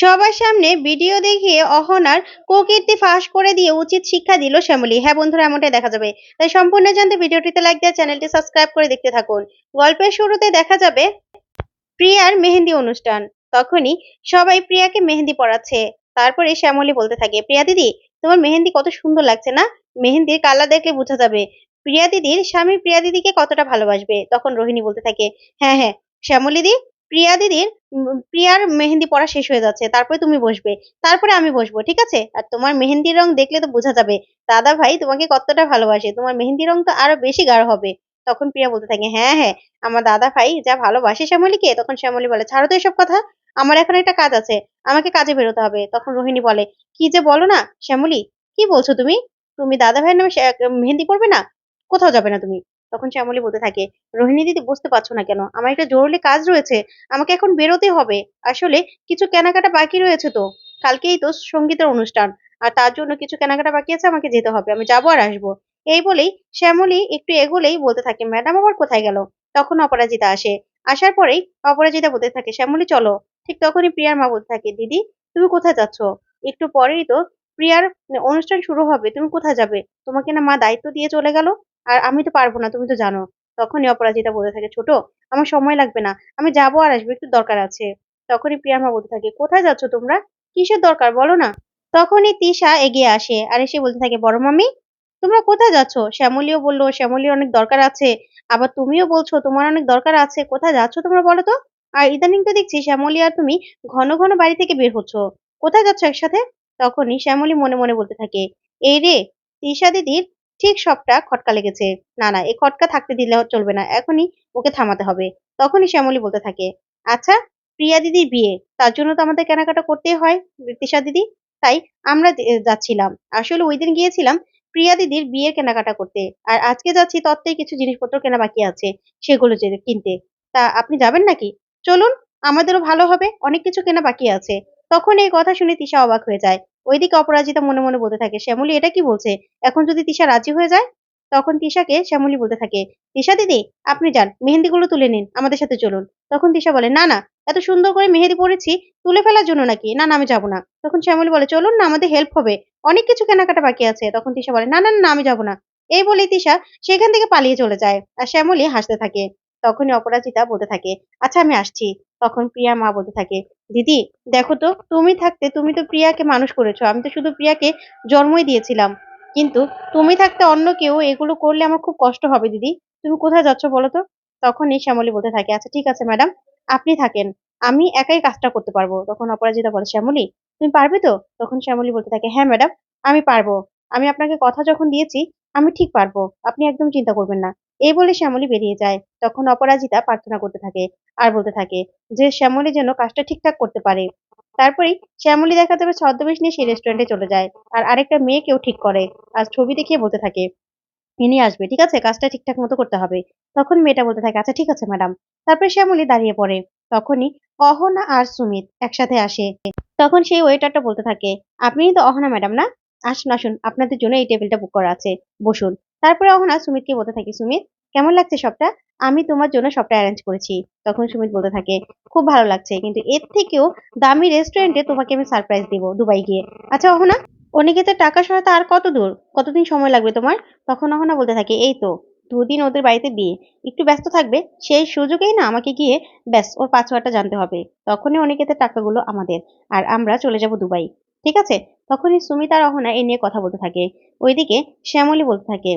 সবার সামনে ভিডিও দেখিয়ে অহনার কুকীর্তি ফাঁস করে দিয়ে উচিত শিক্ষা দিল শ্যামলী। হ্যাঁ বন্ধুরা, এমনটাই দেখা যাবে। তাই সম্পূর্ণ জানতে ভিডিওটিতে লাইক দিয়ে চ্যানেলটি সাবস্ক্রাইব করে দেখতে থাকুন। গল্পের শুরুতে দেখা যাবে প্রিয়ার মেহেন্দি অনুষ্ঠান। তখনই সবাই প্রিয়াকে মেহেন্দি পড়াচ্ছে তারপরে শ্যামলী বলতে থাকে, প্রিয়া দিদি, তোমার মেহেন্দি কত সুন্দর লাগছে না? মেহেন্দির কালার দেখলে বোঝা যাবে। প্রিয়া দিদির স্বামী প্রিয়া দিদিকে কতটা ভালোবাসবে? তখন রোহিণী বলতে থাকে হ্যাঁ হ্যাঁ শ্যামলী দি প্রিয়া দিদির প্রিয়ার মেহেন্দি পড়া শেষ হয়ে যাচ্ছে। তারপরে তুমি বসবে। তারপরে আমি বসবো, ঠিক আছে? আর তোমার মেহেন্দির রং দেখলে তো বোঝা যাবে। দাদা ভাই তোমাকে কতটা ভালোবাসে। তোমার মেহেন্দি রং তো আরও বেশি গাঢ় হবে। তখন প্রিয়া বলতে থাকে হ্যাঁ হ্যাঁ আমার দাদা ভাই যা ভালোবাসে শ্যামলীকে তখন শ্যামলী বলে, ছাড়ো তো এসব কথা। আমার এখন একটা কাজ আছে। আমাকে কাজে বেরোতে হবে। তখন রোহিণী বলে, কি যে বলো না, শ্যামলী, কি বলছো তুমি? তুমি দাদা ভাইয়ের নামে মেহেন্দি পড়বে না? কোথাও যাবে না তুমি। তখন শ্যামলী বলতে থাকে, রোহিণী দিদি, বুঝতে পারছ না কেন? আমার একটা জরুরি কাজ রয়েছে, আমাকে এখন বেরোতে হবে। আসলে কিছু কেনাকাটা বাকি রয়েছে তো। কালকেই তো সঙ্গীতের অনুষ্ঠান, আর তার জন্য কিছু কেনাকাটা বাকি আছে, আমাকে যেতে হবে। আমি যাব আর আসব। এই বলেই শ্যামলী একটু এগোলেই বলতে থাকে, ম্যাডাম আবার কোথায় গেল? তখন অপরাজিতা আসে। আসার পরেই অপরাজিতা বলতে থাকে, শ্যামলী, চলো। ঠিক তখনই প্রিয়ার মা বলতে থাকে, দিদি, তুমি কোথায় যাচ্ছ? একটু পরেই তো প্রিয়ার অনুষ্ঠান শুরু হবে, তুমি কোথায় যাবে? তোমাকে না মা দায়িত্ব দিয়ে চলে গেল? আর আমি তো পারব না, তুমি তো জানো। তখনই অপরাজিতা বলতে থাকে, ছোট, আমার সময় লাগবে না, আমি যাব আর আসব, একটু দরকার আছে। তখনই প্রিয়ার মা বলতে থাকে, কোথায় যাচ্ছ তোমরা? কিসের দরকার বলো না। তখনই তিশা এগিয়ে আসে আর এসে বলতে থাকে, বড় মামি, তোমরা কোথায় যাচ্ছ? শ্যামলীও বলল, শ্যামলীর অনেক দরকার আছে, আবার তুমিও বলছো তোমার অনেক দরকার আছে, কোথায় যাচ্ছ তোমরা বলো তো? আর ইদানিং তো দেখছি শ্যামলী আর তুমি ঘন ঘন বাড়ি থেকে বের হচ্ছ, কোথায় যাচ্ছ একসাথে? তখনই শ্যামলী মনে মনে বলতে থাকে, এই রে, তিশা দিদির ঠিক সবটা খটকা লেগেছে। না না এই খটকা থাকতে দিলে চলবে না, এখনই ওকে থামাতে হবে। তখনই শ্যামলী বলতে থাকে আচ্ছা প্রিয়া দিদির বিয়ে, তার জন্য তো আমাদের কেনাকাটা করতেই হয় তিশা দিদি। তাই আমরা যাচ্ছিলাম। আসলে ওই দিন গিয়েছিলাম প্রিয়া দিদির বিয়ের কেনাকাটা করতে। আর আজকে যাচ্ছি তত্ত্বেই কিছু জিনিসপত্র কেনা বাকি আছে, সেগুলো কিনতে। তা আপনি যাবেন নাকি? চলুন, আমাদেরও ভালো হবে, অনেক কিছু কেনা বাকি আছে। তখন এই কথা শুনে তিশা অবাক হয়ে যায়। ওইদিকে অপরাজিতা মনে মনে বলতে থাকে, শ্যামলী, এটা কি বলছে? এখন যদি তিশা রাজি হয়ে যায়, তখন তিশাকে শ্যামলী বলতে থাকে, তিশা দিদি, আপনি যান মেহেন্দিগুলো তুলে নিন, আমাদের সাথে চলুন। তখন তিশা বলে, না না, এত সুন্দর করে মেহেদি পরেছি, তুলে ফেলার জন্য নাকি? না না, আমি যাব না। তখন শ্যামলী বলে, চলুন না, আমাদের হেল্প হবে, অনেক কিছু কেনাকাটা বাকি আছে। তখন তিশা বলে, না না না, আমি যাব না। এই বলে তিশা সেখান থেকে পালিয়ে চলে যায়, আর শ্যামলী হাসতে থাকে। তখনই অপরাজিতা বলতে থাকে আচ্ছা আমি আসছি। তখন প্রিয়া মা বলতে থাকে, দিদি, দেখো তো, তুমি থাকতে তুমি তো প্রিয়াকে মানুষ করেছ। আমি তো শুধু প্রিয়াকে জন্মই দিয়েছিলাম। কিন্তু তুমি থাকতে অন্য কেউ এগুলো করলে আমার খুব কষ্ট হবে দিদি। তুমি কোথায় যাচ্ছ বলো তো? তখনই শ্যামলী বলতে থাকে আচ্ছা ঠিক আছে ম্যাডাম, আপনি থাকেন। আমি একাই কাজটা করতে পারব। তখন অপরাজিতা বলে, শ্যামলী, তুমি পারবে তো? তখন শ্যামলী বলতে থাকে হ্যাঁ ম্যাডাম, আমি পারব। আমি আপনাকে কথা যখন দিয়েছি আমি ঠিক পারব, আপনি একদম চিন্তা করবেন না। এই বলে শ্যামলী বেরিয়ে যায়। তখন অপরাজিতা প্রার্থনা করতে থাকে, আর বলতে থাকে যে, শ্যামলী যেন কাজটা ঠিকঠাক করতে পারে। তারপরেই শ্যামলী দেখা যাবে ছদ্মবেশ নিয়ে সেই রেস্টুরেন্টে চলে যায়, আর আরেকটা মেয়েকেও ঠিক করে, আর ছবি দেখিয়ে বলতে থাকে, ইনি আসবে, ঠিক আছে? কাজটা ঠিকঠাক মতো করতে হবে। তখন মেয়েটা বলতে থাকে আচ্ছা ঠিক আছে, ম্যাডাম। তারপরে শ্যামলী দাঁড়িয়ে পড়ে। তখনই অহনা আর সুমিত একসাথে আসে। তখন সেই ওয়েটারটা বলতে থাকে, আপনিই তো অহনা, ম্যাডাম, না? আসুন আসুন, আপনাদের জন্য এই টেবিলটা বুক করা আছে। বসুন। তারপরে অহনা সুমিতকে বলতে থাকি, সুমিত, কেমন লাগছে সবটা? আমি তোমার জন্য সবটা অ্যারেঞ্জ করেছি। তখন সুমিত বলতে থাকে, খুব ভালো লাগছে, কিন্তু এর থেকেও দামি রেস্টুরেন্টে তোমাকে আমি সারপ্রাইজ দিব দুবাই গিয়ে। আচ্ছা অহনা অনিকেতে টাকা সহায়তা আর কত দূর? কতদিন সময় লাগবে তোমার? তখন অহনা বলতে থাকে, এই তো, দুদিন ওদের বাড়িতে বিয়ে। একটু ব্যস্ত থাকবে, সেই সুযোগেই না আমাকে গিয়ে ব্যাস ওর পাসওয়ার্ডটা জানতে হবে। তখনই অনিকেতের টাকাগুলো আমাদের, আর আমরা চলে যাব দুবাই। ঠিক আছে? তখনই সুমিত আর অহনা এ নিয়ে কথা বলতে থাকে। ওইদিকে শ্যামলী বলতে থাকে,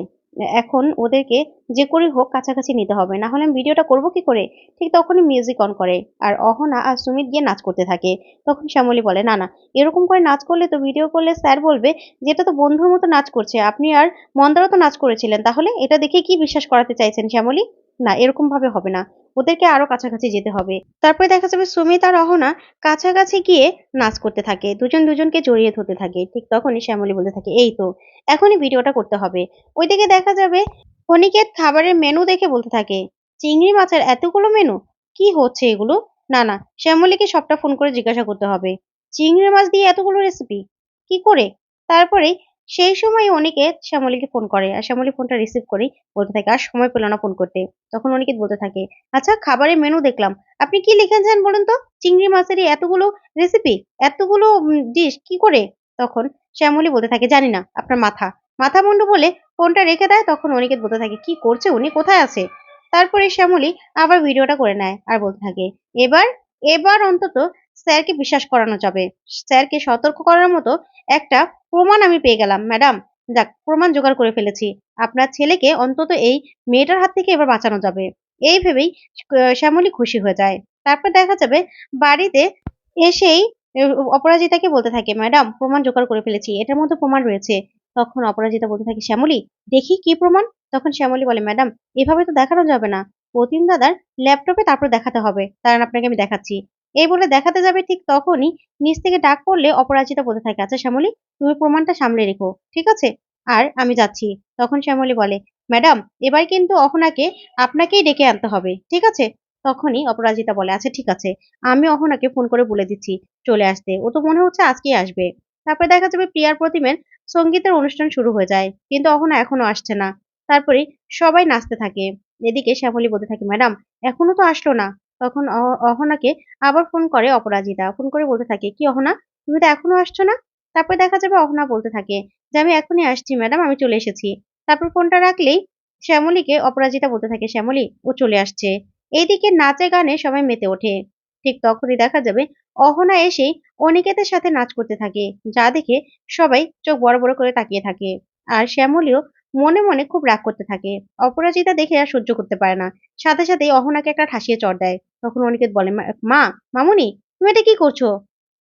এখন ওদেরকে যে করে হোক কাছাকাছি নিতে হবে, না হলে আমি ভিডিওটা করব কি করে? ঠিক তখনই মিউজিক অন করে আর অহনা আর সুমিত গিয়ে নাচ করতে থাকে। তখন শ্যামলী বলে, না না, এরকম করে নাচ করলে তো ভিডিও করলে স্যার বলবে যেটা তো বন্ধুর মতো নাচ করছে। আপনি আর মন্দারও তো নাচ করেছিলেন, তাহলে এটা দেখে কি বিশ্বাস করাতে চাইছেন শ্যামলী? না এরকম ভাবে হবে না। ওদেরকে আরও কাছাকাছি যেতে হবে। তারপরে দেখা যাবে সুমিত আর অহনা কাছাকাছি গিয়ে নাচ করতে থাকে। দুজন দুজনকে জড়িয়ে ধরতে থাকে। ঠিক তখনই শ্যামলী বলতে থাকে, এই তো, এখনই ভিডিওটা করতে হবে। ওইদিকে দেখা যাবে অনিকেত খাবারের মেনু দেখে বলতে থাকে, চিংড়ি মাছের এতগুলো মেনু কি হচ্ছে এগুলো? না না, শ্যামলীকে সবটা ফোন করে জিজ্ঞাসা করতে হবে। চিংড়ি মাছ দিয়ে এতগুলো রেসিপি কি করে? তারপরে সেই সময় অনিকেত শ্যামলীকে ফোন করে আর শ্যামলী ফোনটা রিসিভ করে বলতে থাকে আর সময় পেল না ফোন করতে। তখন অনিকেত বলতে থাকে আচ্ছা খাবারের মেনু দেখলাম। আপনি কি লিখেছেন বলুন তো? চিংড়ি মাছেরই এতগুলো রেসিপি এতগুলো ডিশ কি করে? তখন শ্যামলী বলতে থাকে, জানি না, আপনার মাথা। মাথা মুন্ডু বলে ফোনটা রেখে দেয়, তখন অনিকেত বলতে থাকে, কি করছে উনি? কোথায় আছে? তারপরে শ্যামলী আবার ভিডিওটা করে নেয় আর বলতে থাকে, এবার এবার অন্তত স্যারকে বিশ্বাস করানো যাবে। স্যারকে সতর্ক করার মতো একটা প্রমাণ আমি পেয়ে গেলাম, ম্যাডাম। যাক, প্রমাণ জোগাড় করে ফেলেছি। আপনার ছেলেকে অন্তত এই মেয়েটার হাত থেকে এবার বাঁচানো যাবে। এই ভেবেই শ্যামলী খুশি হয়ে যায়। তারপর দেখা যাবে বাড়িতে এসেই অপরাজিতাকে বলতে থাকে, ম্যাডাম, প্রমাণ জোগাড় করে ফেলেছি। এটার মধ্যে প্রমাণ রয়েছে। তখন অপরাজিতা বলতে থাকে, শ্যামলী, দেখি কি প্রমাণ? তখন শ্যামলী বলে, ম্যাডাম, এভাবে তো দেখানো যাবে না। প্রতিম দাদার ল্যাপটপে তারপর দেখাতে হবে। কারণ আপনাকে আমি দেখাচ্ছি। এই বলে দেখাতে যাবে ঠিক তখনই নিচ থেকে ডাক পড়লে অপরাজিতা বলতে থাকে আচ্ছা শ্যামলী, তুমি প্রমাণটা সামলে রেখো, ঠিক আছে? আর আমি যাচ্ছি। তখন শ্যামলী বলে, ম্যাডাম, এবার কিন্তু অহনাকে আপনাকেই ডেকে আনতে হবে, ঠিক আছে? তখনই অপরাজিতা বলে আচ্ছা ঠিক আছে, আমি অহনাকে ফোন করে বলে দিচ্ছি চলে আসতে, ও তো মনে হচ্ছে আজকেই আসবে। তারপরে দেখা যাবে প্রিয়ার প্রতিমের সঙ্গীতের অনুষ্ঠান শুরু হয়ে যায়, কিন্তু অহনা এখনও আসছে না। তারপরে সবাই নাচতে থাকে। এদিকে শ্যামলী বলতে থাকে, ম্যাডাম, এখনও তো আসলো না। তখন অহ- অহনাকে আবার ফোন করে অপরাজিতা। ফোন করে বলতে থাকে, কি অহনা? তুমি তো এখনও আসছো না? তারপর দেখা যাবে অহনা বলতে থাকে, যে আমি এখনই আসছি, ম্যাডাম, আমি চলে এসেছি। তারপর ফোনটা রাখলেই শ্যামলীকে অপরাজিতা বলতে থাকে, শ্যামলী, ও চলে আসছে। এইদিকে নাচে গানে সবাই মেতে ওঠে। ঠিক তখনই দেখা যাবে অহনা এসেই অনিকেতের সাথে নাচ করতে থাকে, যা দেখে সবাই চোখ বড় বড় করে তাকিয়ে থাকে। আর শ্যামলীও মনে মনে খুব রাগ করতে থাকে। অপরাজিতা দেখে আর সহ্য করতে পারে না। সাথে সাথেই অহনাকে একটা ঠাসিয়ে চড় দেয়। তখন অনিকেত বলে, "মা- মামুনি, তুমি এটা কি করছ?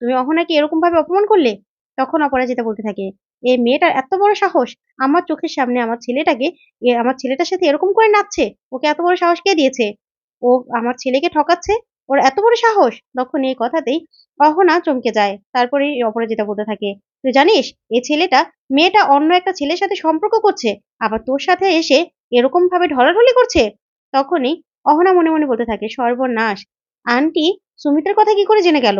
তুমি অহনাকে এরকম ভাবে অপমান করলে? তখন অপরাজিতা বলতে থাকে এই মেয়েটার এত বড় সাহস। আমার চোখের সামনে আমার ছেলেটাকে আমার ছেলেটার সাথে এরকম করে নাচছে? ওকে এত বড় সাহস কে দিয়েছে? ও আমার ছেলেকে ঠকাচ্ছে? ওর এত বড় সাহস? তখন এই কথাতেই অহনা চমকে যায়। তারপরে অপরাজিতা বলতে থাকে তুই জানিস এই ছেলেটা মেয়েটা অন্য একটা ছেলের সাথে সম্পর্ক করছে, আবার তোর সাথে এসে এরকম ভাবে ঢলাঢলি করছে? তখনই অহনা মনে মনে বলতে থাকে, সর্বনাশ। আন্টি, সুমিতের কথা কি করে জেনে গেল?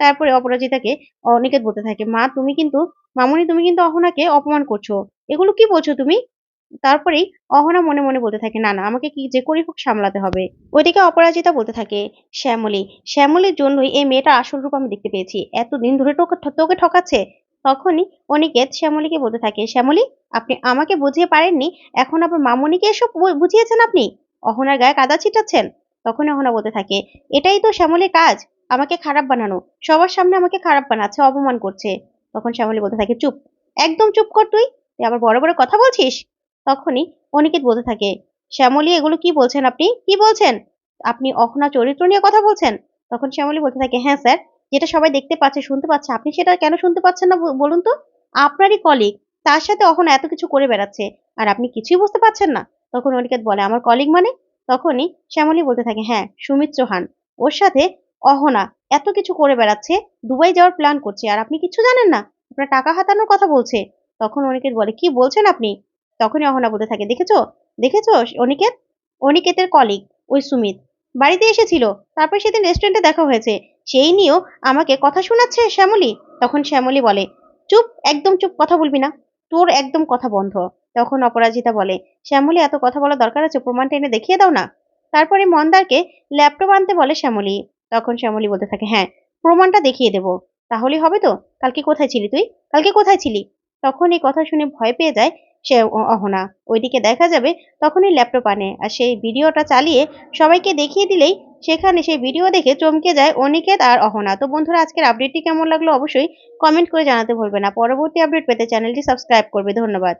তারপরে অপরাজিতাকে অনিকেত বলতে থাকে, মা, তুমি কিন্তু, মামুনি, তুমি কিন্তু অহনাকে অপমান করছ। এগুলো কি বলছো তুমি? তারপরেই অহনা মনে মনে বলতে থাকে, না না, আমাকে কি যে করেই হোক সামলাতে হবে। ওইদিকে অপরাজিতা বলতে থাকে, শ্যামলী, শ্যামলীর জন্যই এই মেয়েটা আসল রূপ আমি দেখতে পেয়েছি। এতদিন ধরে তোকে তোকে ঠকাচ্ছে। তখনই অনিকেত শ্যামলীকে বলতে থাকে, শ্যামলী, আপনি আমাকে বুঝিয়ে পারেননি? এখন আবার মামনিকে এসব বুঝিয়েছেন আপনি? অহনার গায়ে কাদা ছিটাচ্ছেন? তখন অহনা বলতে থাকে, এটাই তো শ্যামলীর কাজ, আমাকে খারাপ বানানো। সবার সামনে আমাকে খারাপ বানাচ্ছে, অপমান করছে। তখন শ্যামলী বলতে থাকে, চুপ, একদম চুপ কর তুই তুই আবার বড় বড় কথা বলছিস? তখনই অনিকেত বলতে থাকে, শ্যামলী, এগুলো কি বলছেন আপনি? কি বলছেন? আপনি অহনা চরিত্র নিয়ে কথা বলছেন? তখন শ্যামলী বলতে থাকে হ্যাঁ স্যার যেটা সবাই দেখতে পাচ্ছে, শুনতে পাচ্ছে, আপনি সেটা কেন শুনতে পাচ্ছেন না বলুন তো? আপনারই কলিগ তার সাথে অহনা এত কিছু করে বেড়াচ্ছে আর আপনি কিছুই বুঝতে পারছেন না। তখন অনিকেত বলে, আমার কলিগ মানে? তখনই শ্যামলী বলতে থাকে হ্যাঁ সুমিত চৌহান। ওর সাথে অহনা এত কিছু করে বেড়াচ্ছে, দুবাই যাওয়ার প্ল্যান করছে আর আপনি কিছু জানেন না। আপনার টাকা হাতানোর কথা বলছে। তখন অনিকেত বলে, কি বলছেন আপনি? তখনই অহনা বলতে থাকে, দেখেছ? দেখেছ অনিকেত? অনিকেতের কলিগ ওই সুমিত, বাড়িতে এসেছিল। তারপর সেদিন রেস্টুরেন্টে দেখা হয়েছে। সেই নিয়েও আমাকে কথা শোনাচ্ছে শ্যামলী। তখন শ্যামলী বলে, চুপ, একদম চুপ, কথা বলবি না। তোর একদম কথা বন্ধ। তখন অপরাজিতা বলে, শ্যামলী, এত কথা বলা দরকার আছে, প্রমাণটা এনে দেখিয়ে দাও না। তারপরে মন্দারকে ল্যাপটপ আনতে বলে শ্যামলী। তখন শ্যামলী বলতে থাকে হ্যাঁ প্রমাণটা দেখিয়ে দেবো। তাহলেই হবে তো? কালকে কোথায় ছিলি তুই? কালকে কোথায় ছিলি? তখন এই কথা শুনে ভয় পেয়ে যায় সে অহনা। ওইদিকে দেখা যাবে তখনই ল্যাপটপ আনে। আর সেই ভিডিওটা চালিয়ে সবাইকে দেখিয়ে দিলেই সেখানে সেই ভিডিও দেখে চমকে যায় অনিকেত আর অহনা। তো বন্ধুরা, আজকের আপডেটটি কেমন লাগল অবশ্যই কমেন্ট করে জানাতে ভুলবে না। পরবর্তী আপডেট পেতে চ্যানেলটি সাবস্ক্রাইব করবে। ধন্যবাদ।